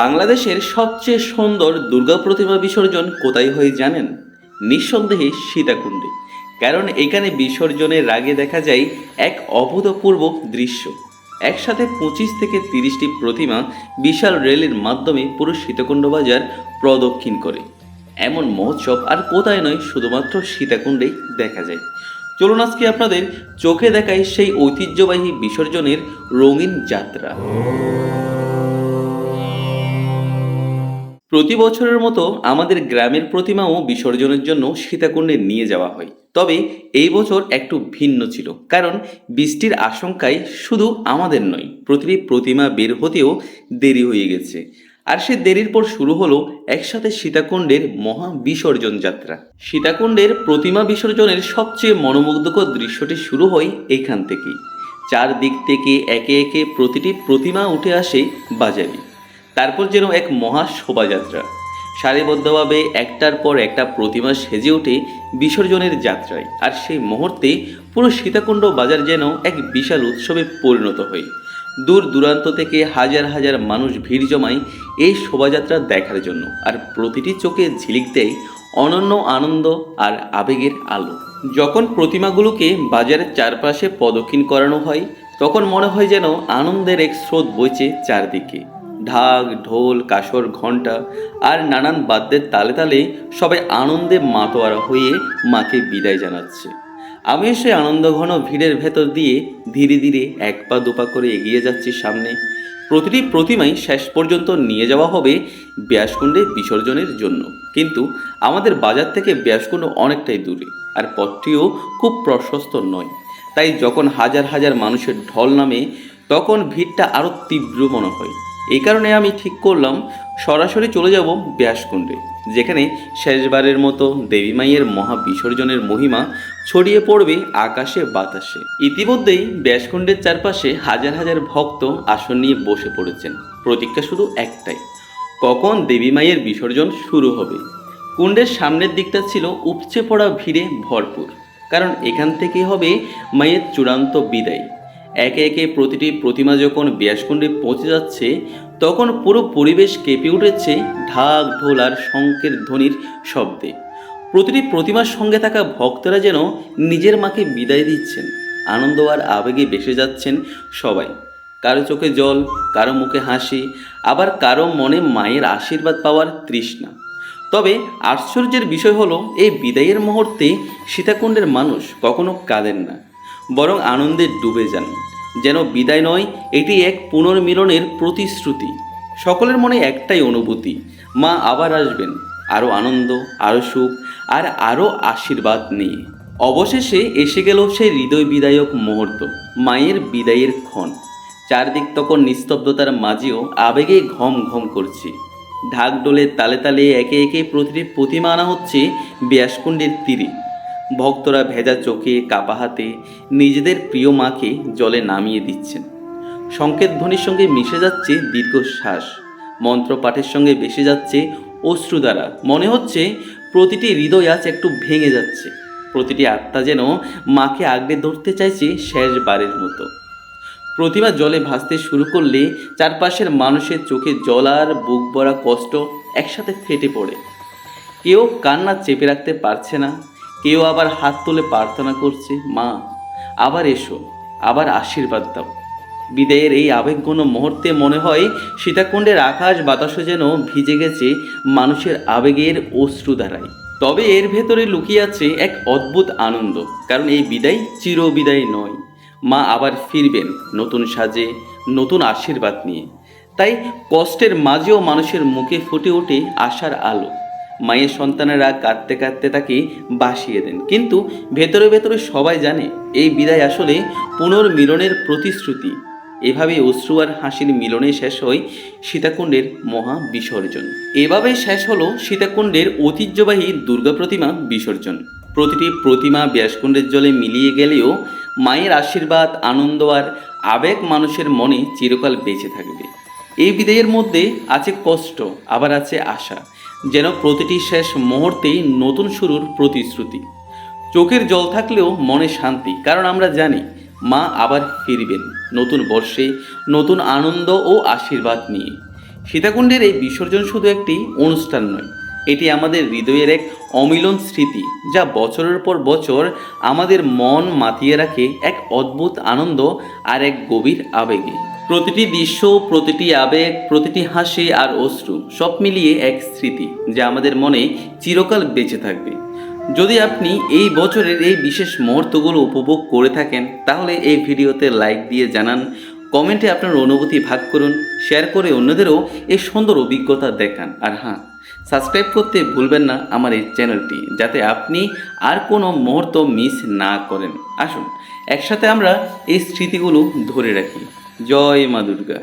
বাংলাদেশের সবচেয়ে সুন্দর দুর্গা প্রতিমা বিসর্জন কোথায় হয় জানেন? নিঃসন্দেহে সীতাকুণ্ডে। কারণ এখানে বিসর্জনের আগে দেখা যায় এক অভূতপূর্ব দৃশ্য। একসাথে পঁচিশ থেকে তিরিশটি প্রতিমা বিশাল রেলের মাধ্যমে পুরো সীতাকুণ্ড বাজার প্রদক্ষিণ করে। এমন মহোৎসব আর কোথায় নয়, শুধুমাত্র সীতাকুণ্ডেই দেখা যায়। চলুন আজকে আপনাদের চোখে দেখায় সেই ঐতিহ্যবাহী বিসর্জনের রঙিন যাত্রা। প্রতি বছরের মতো আমাদের গ্রামের প্রতিমাও বিসর্জনের জন্য সীতাকুণ্ডে নিয়ে যাওয়া হয়। তবে এই বছর একটু ভিন্ন ছিল, কারণ বৃষ্টির আশঙ্কায় শুধু আমাদের নয়, প্রতিটি প্রতিমা বের হতেও দেরি হয়ে গেছে। আর সে দেরির পর শুরু হলো একসাথে সীতাকুণ্ডের মহা বিসর্জন যাত্রা। সীতাকুণ্ডের প্রতিমা বিসর্জনের সবচেয়ে মনোমুগ্ধকর দৃশ্যটি শুরু হয় এখান থেকেই। চারদিক থেকে একে একে প্রতিটি প্রতিমা উঠে আসে বাজারে। তারপর যেন এক মহা শোভাযাত্রা সারিবদ্ধভাবে একটার পর একটা প্রতিমা সেজে ওঠে বিসর্জনের যাত্রায়। আর সেই মুহূর্তে পুরো সীতাকুণ্ড বাজার যেন এক বিশাল উৎসবে পরিণত হয়। দূর দূরান্ত থেকে হাজার হাজার মানুষ ভিড় জমায় এই শোভাযাত্রা দেখার জন্য। আর প্রতিটি চোখে ঝিলিক দেয় অনন্য আনন্দ আর আবেগের আলো। যখন প্রতিমাগুলোকে বাজারের চারপাশে প্রদক্ষিণ করানো হয়, তখন মনে হয় যেন আনন্দের এক স্রোত বইছে চারদিকে। ঢাক, ঢোল, কাসর, ঘণ্টা আর নানান বাদ্যের তালে তালে সবাই আনন্দে মাতোয়ারা হয়ে মাকে বিদায় জানাচ্ছে। আমি সেই আনন্দঘন ভিড়ের ভেতর দিয়ে ধীরে ধীরে এক পা দুপা করে এগিয়ে যাচ্ছি সামনে। প্রতিটি প্রতিমাই শেষ পর্যন্ত নিয়ে যাওয়া হবে ব্যাসকুণ্ডে বিসর্জনের জন্য। কিন্তু আমাদের বাজার থেকে ব্যাসকুণ্ড অনেকটাই দূরে আর পথটিও খুব প্রশস্ত নয়। তাই যখন হাজার হাজার মানুষের ঢল নামে তখন ভিড়টা আরও তীব্র মনে হয়। এই কারণে আমি ঠিক করলাম, সরাসরি চলে যাব ব্যাসকুণ্ডে, যেখানে শেষবারের মতো দেবী মাইয়ের মহা বিসর্জনের মহিমা ছড়িয়ে পড়বে আকাশে বাতাসে। ইতিমধ্যেই ব্যাসকুণ্ডের চারপাশে হাজার হাজার ভক্ত আসন নিয়ে বসে পড়েছেন। প্রতীক্ষা শুধু একটাই, কখন দেবী মাইয়ের বিসর্জন শুরু হবে? কুণ্ডের সামনের দিকটা ছিল উপচে পড়া ভিড়ে ভরপুর, কারণ এখান থেকে হবে মায়ের চূড়ান্ত বিদায়। একে একে প্রতিটি প্রতিমা যখন ব্যাসকুণ্ডে পৌঁছে যাচ্ছে, তখন পুরো পরিবেশ কেঁপে উঠেছে ঢাক, ঢোল আর শঙ্কের ধ্বনির শব্দে। প্রতিটি প্রতিমার সঙ্গে থাকা ভক্তরা যেন নিজের মাকে বিদায় দিচ্ছেন, আনন্দ আর আবেগে বেসে যাচ্ছেন সবাই। কারও চোখে জল, কারও মুখে হাসি, আবার কারও মনে মায়ের আশীর্বাদ পাওয়ার তৃষ্ণা। তবে আশ্চর্যের বিষয় হলো, এই বিদায়ের মুহূর্তে সীতাকুণ্ডের মানুষ কখনো কাঁদেন না। বরং আনন্দে ডুবে যান। যেন বিদায় নয়, এটি এক পুনর্মিলনের প্রতিশ্রুতি। সকলের মনে একটাই অনুভূতি, মা আবার আসবেন আরও আনন্দ আরও সুখ, আর আরও আশীর্বাদ নিয়ে। অবশেষে এসে গেল সেই হৃদয় বিদায়ক মুহূর্ত, মায়ের বিদায়ের ক্ষণ। চারদিক তখন নিস্তব্ধতার মাঝেও আবেগে ঘম ঘম করছে। ঢাক ডোলের তালে তালে একে একে প্রতিটি প্রতিমা আনা হচ্ছে ব্যাসকুণ্ডের তীরে। ভক্তরা ভেজা চোখে, কাপা হাতে নিজেদের প্রিয় মাকে জলে নামিয়ে দিচ্ছেন। সংকেত ধ্বনির সঙ্গে মিশে যাচ্ছে দীর্ঘশ্বাস। মন্ত্রপাঠের সঙ্গে বেসে যাচ্ছে অশ্রু দ্বারা। মনে হচ্ছে প্রতিটি হৃদয় আজ একটু ভেঙে যাচ্ছে। প্রতিটি আত্মা যেন মাকে আগলে ধরতে চাইছে শেষবারের মতো। প্রতিমা জলে ভাসতে শুরু করলে চারপাশের মানুষের চোখে জল আর বুক ভরা কষ্ট একসাথে ফেটে পড়ে। কেউ কান্না চেপে রাখতে পারছে না। কেউ আবার হাত তুলে প্রার্থনা করছে, মা, আবার এসো, আবার আশীর্বাদ দাও। বিদায়ের এই আবেগঘন মুহূর্তে মনে হয় সীতাকুণ্ডের আকাশ বাতাসও যেন ভিজে গেছে মানুষের আবেগের অশ্রু দ্বারাই তবে এর ভেতরে লুকিয়ে আছে এক অদ্ভুত আনন্দ, কারণ এই বিদায় চির বিদায় নয়। মা আবার ফিরবেন নতুন সাজে, নতুন আশীর্বাদ নিয়ে। তাই কষ্টের মাঝেও মানুষের মুখে ফুটে ওঠে আশার আলো। মায়ের সন্তানেরা কাঁদতে কাঁদতে তাকে বাসিয়ে দেন। কিন্তু ভেতরে ভেতরে সবাই জানে, এই বিদায় আসলে পুনর্মিলনের প্রতিশ্রুতি। এভাবে অশ্রু আর হাসির মিলনে শেষ হয় সীতাকুণ্ডের মহা বিসর্জন। এভাবেই শেষ হলো সীতাকুণ্ডের ঐতিহ্যবাহী দুর্গা প্রতিমা বিসর্জন। প্রতিটি প্রতিমা ব্যাসকুণ্ডের জলে মিলিয়ে গেলেও মায়ের আশীর্বাদ, আনন্দ আর আবেগ মানুষের মনে চিরকাল বেঁচে থাকবে। এই বিদায়ের মধ্যে আছে কষ্ট, আবার আছে আশা। যেন প্রতিটি শেষ মুহূর্তেই নতুন শুরুর প্রতিশ্রুতি। চোখের জল থাকলেও মনে শান্তি, কারণ আমরা জানি মা আবার ফিরবেন নতুন বর্ষে, নতুন আনন্দ ও আশীর্বাদ নিয়ে। সীতাকুণ্ডের এই বিসর্জন শুধু একটি অনুষ্ঠান নয়, এটি আমাদের হৃদয়ের এক অমিলন স্মৃতি, যা বছরের পর বছর আমাদের মন মাতিয়ে রাখে এক অদ্ভুত আনন্দ আর এক গভীর আবেগে। প্রতিটি দৃশ্য প্রতিটি আবেগ, প্রতিটি হাসি আর অশ্রু সব মিলিয়ে এক স্মৃতি যা আমাদের মনে চিরকাল বেঁচে থাকবে। যদি আপনি এই বছরের এই বিশেষ মুহূর্তগুলো উপভোগ করে থাকেন, তাহলে এই ভিডিওতে লাইক দিয়ে জানান, কমেন্টে আপনার অনুভূতি ভাগ করুন, শেয়ার করে অন্যদেরও এই সুন্দর অভিজ্ঞতা দেখান। আর হ্যাঁ সাবস্ক্রাইব করতে ভুলবেন না আমার এই চ্যানেলটি, যাতে আপনি আর কোনো মুহূর্ত মিস না করেন। আসুন, একসাথে আমরা এই স্মৃতিগুলো ধরে রাখি। জয় মা দুর্গা